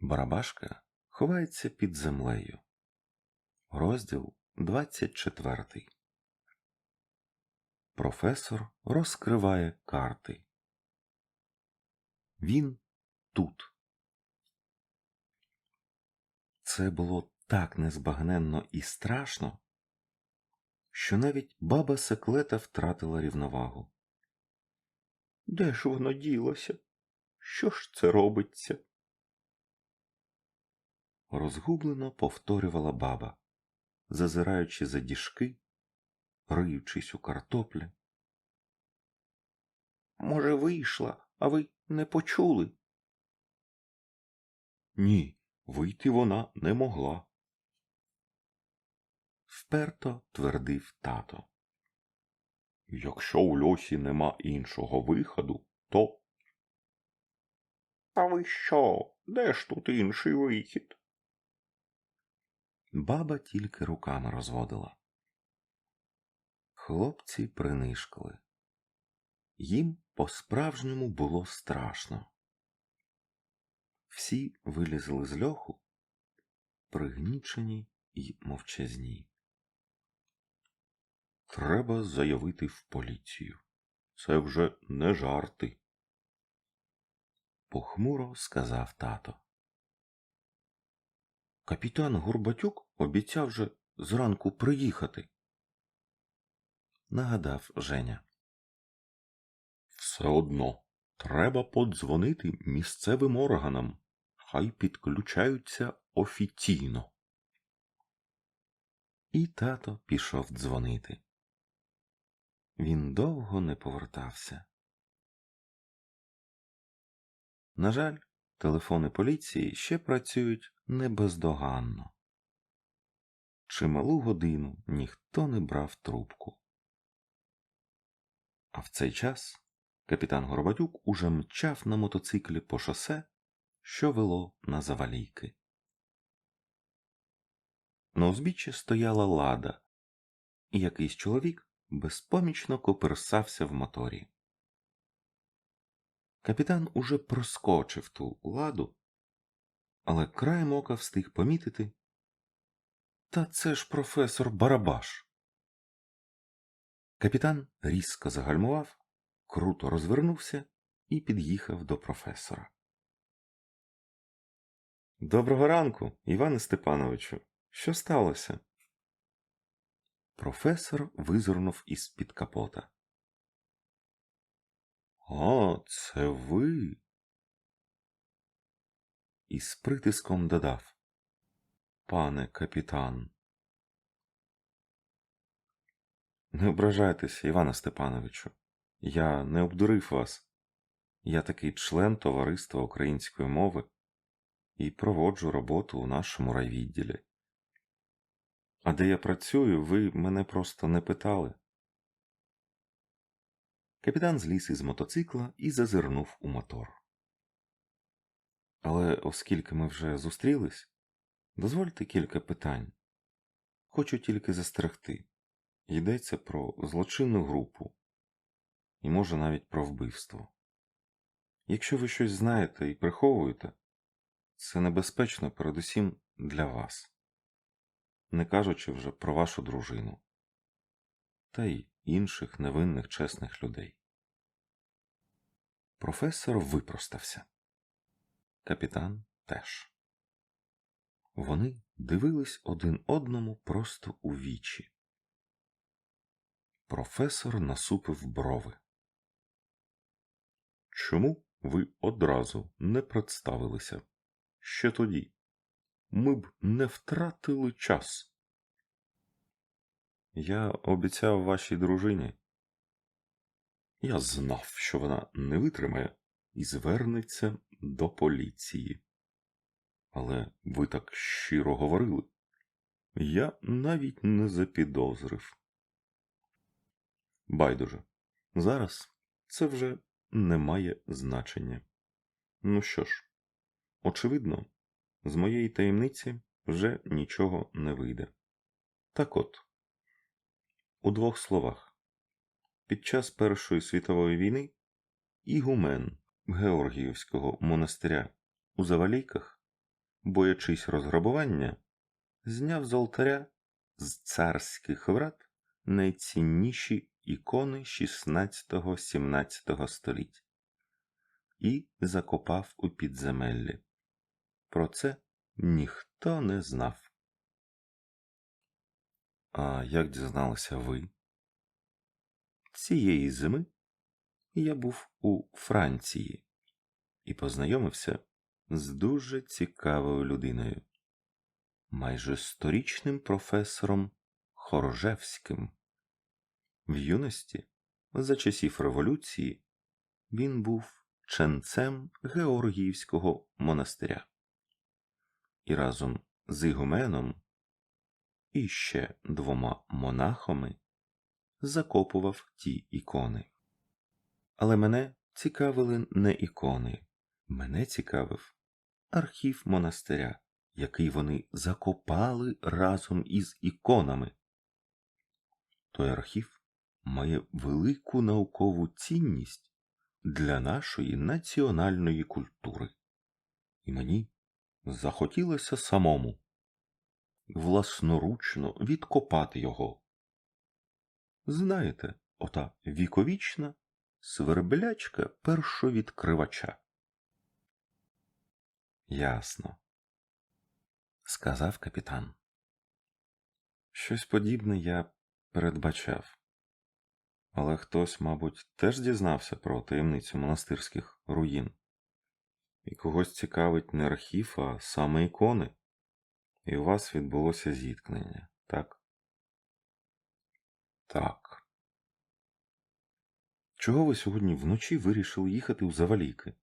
Барабашка ховається під землею. Розділ 24. Професор розкриває карти. Він тут. Це було так незбагненно і страшно, що навіть баба секлета втратила рівновагу. Де ж воно ділося? Що ж це робиться? Розгублено повторювала баба, зазираючи за діжки, риючись у картоплі. Може, вийшла, а ви не почули? Ні, вийти вона не могла. Вперто твердив тато. Якщо у льосі нема іншого виходу, то. А ви що? Де ж тут інший вихід? Баба тільки руками розводила. Хлопці принишкали. Їм по-справжньому було страшно. Всі вилізли з льоху, пригнічені й мовчазні. Треба заявити в поліцію. Це вже не жарти. Похмуро сказав тато. Капітан Горбатюк обіцяв же зранку приїхати. Нагадав Женя. Все одно треба подзвонити місцевим органам. Хай підключаються офіційно. І тато пішов дзвонити. Він довго не повертався. На жаль, телефони поліції ще працюють не бездоганно. Чималу годину ніхто не брав трубку. А в цей час капітан Горбатюк уже мчав на мотоциклі по шосе, що вело на завалійки. На узбіччі стояла лада, і якийсь чоловік безпомічно коперсався в моторі. Капітан уже проскочив ту ладу, але краєм ока встиг помітити. Та це ж професор Барабаш. Капітан різко загальмував, круто розвернувся і під'їхав до професора. Доброго ранку, Іване Степановичу. Що сталося? Професор визирнув із під капота. А, це ви. І з притиском додав. Пане капітан. Не ображайтеся, Івана Степановичу. Я не обдурив вас. Я такий член Товариства української мови і проводжу роботу у нашому райвідділі. А де я працюю, ви мене просто не питали. Капітан зліз із мотоцикла і зазирнув у мотор. Але оскільки ми вже зустрілись, дозвольте кілька питань. Хочу тільки застерегти. Йдеться про злочинну групу і може навіть про вбивство. Якщо ви щось знаєте і приховуєте, це небезпечно передусім для вас, не кажучи вже про вашу дружину та й інших невинних чесних людей. Професор випростався. Капітан теж. Вони дивились один одному просто у вічі. Професор насупив брови. Чому ви одразу не представилися? Ще тоді ми б не втратили час. Я обіцяв вашій дружині. Я знав, що вона не витримає і звернеться до поліції. Але ви так щиро говорили. Я навіть не запідозрив. Байдуже, зараз це вже не має значення. Ну що ж, очевидно, з моєї таємниці вже нічого не вийде. Так от, у двох словах, під час Першої світової війни ігумен Георгіївського монастиря у Завалійках боячись розграбування, зняв з алтаря з царських врат найцінніші ікони 16-17 століть і закопав у підземеллі. Про це ніхто не знав. А як дізналися ви? Цієї зими я був у Франції і познайомився з дуже цікавою людиною, майже сторічним професором Хоржевським. В юності, за часів революції, він був ченцем Георгіївського монастиря і разом з Ігуменом і ще двома монахами закопував ті ікони. Але мене цікавили не ікони, мене цікавив архів монастиря, який вони закопали разом із іконами. Той архів має велику наукову цінність для нашої національної культури, і мені захотілося самому власноручно відкопати його. Знаєте, ота віковічна сверблячка першовідкривача. Ясно, сказав капітан. Щось подібне я передбачав. Але хтось, мабуть, теж дізнався про таємницю монастирських руїн. І когось цікавить не архів, а саме ікони. І у вас відбулося зіткнення, так? Так. Чого ви сьогодні вночі вирішили їхати у заваліки?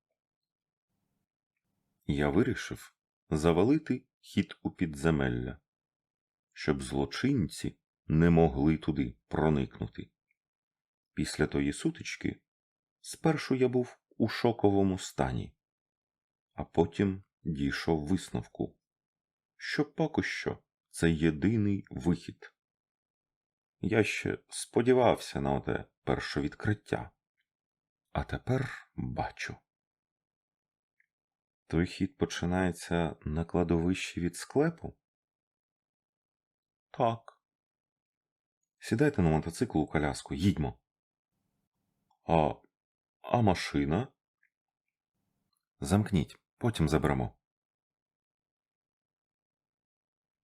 Я вирішив завалити хід у підземелля, щоб злочинці не могли туди проникнути. Після тої сутички спершу я був у шоковому стані, а потім дійшов висновку, що поки що це єдиний вихід. Я ще сподівався на оте перше відкриття, а тепер бачу. Той хід починається на кладовищі від склепу? Так. Сідайте на мотоцикл у коляску, їдьмо. А а машина? Замкніть, потім заберемо.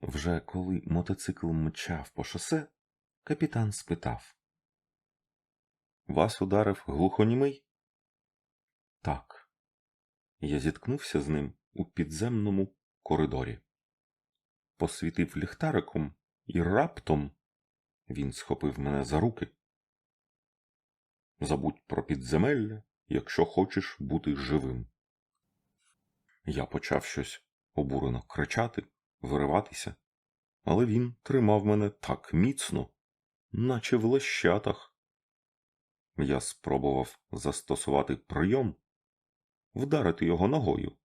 Вже коли мотоцикл мчав по шосе, капітан спитав Вас ударив глухонімий? Так. Я зіткнувся з ним у підземному коридорі. Посвітив ліхтариком і раптом він схопив мене за руки. Забудь про підземелля, якщо хочеш бути живим. Я почав щось обурено кричати, вириватися, але він тримав мене так міцно, наче в лещатах. Я спробував застосувати прийом, вдарити його ногою,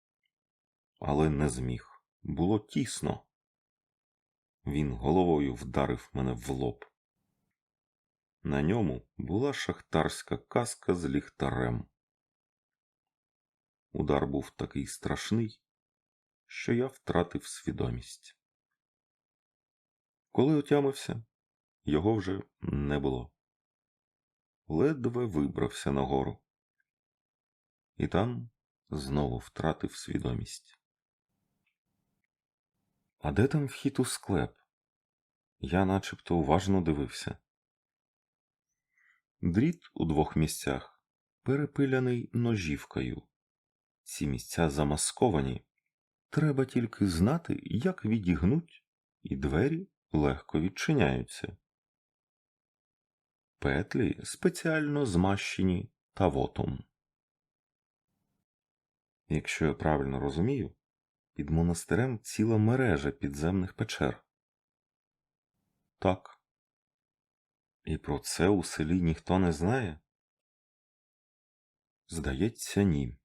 але не зміг. Було тісно. Він головою вдарив мене в лоб. На ньому була шахтарська каска з ліхтарем. Удар був такий страшний, що я втратив свідомість. Коли отямився, його вже не було. Ледве вибрався нагору, і там знову втратив свідомість. А де там вхід у склеп? Я начебто уважно дивився. Дріт у двох місцях перепиляний ножівкою. Ці місця замасковані. Треба тільки знати, як відігнуть, і двері легко відчиняються. Петлі спеціально змащені тавотом. Якщо я правильно розумію, під монастирем ціла мережа підземних печер. Так. І про це у селі ніхто не знає? Здається, ні.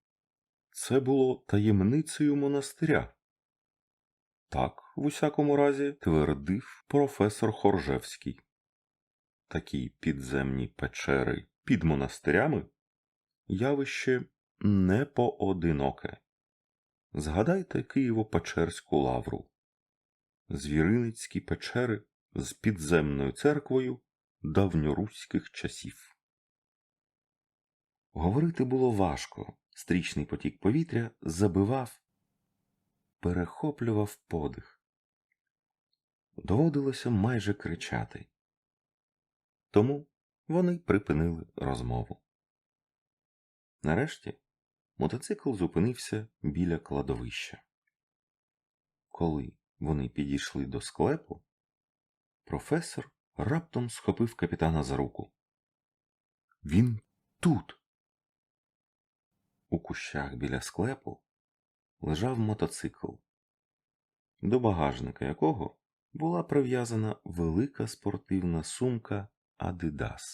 Це було таємницею монастиря. Так, в усякому разі, твердив професор Хоржевський. Такі підземні печери під монастирями явище не поодиноке. Згадайте Києво-Печерську лавру, звіриницькі печери з підземною церквою давньоруських часів. Говорити було важко, стрічний потік повітря забивав, перехоплював подих. Доводилося майже кричати. Тому вони припинили розмову. Нарешті мотоцикл зупинився біля кладовища. Коли вони підійшли до склепу, професор раптом схопив капітана за руку. Він тут. У кущах біля склепу лежав мотоцикл, до багажника якого була прив'язана велика спортивна сумка Адидас.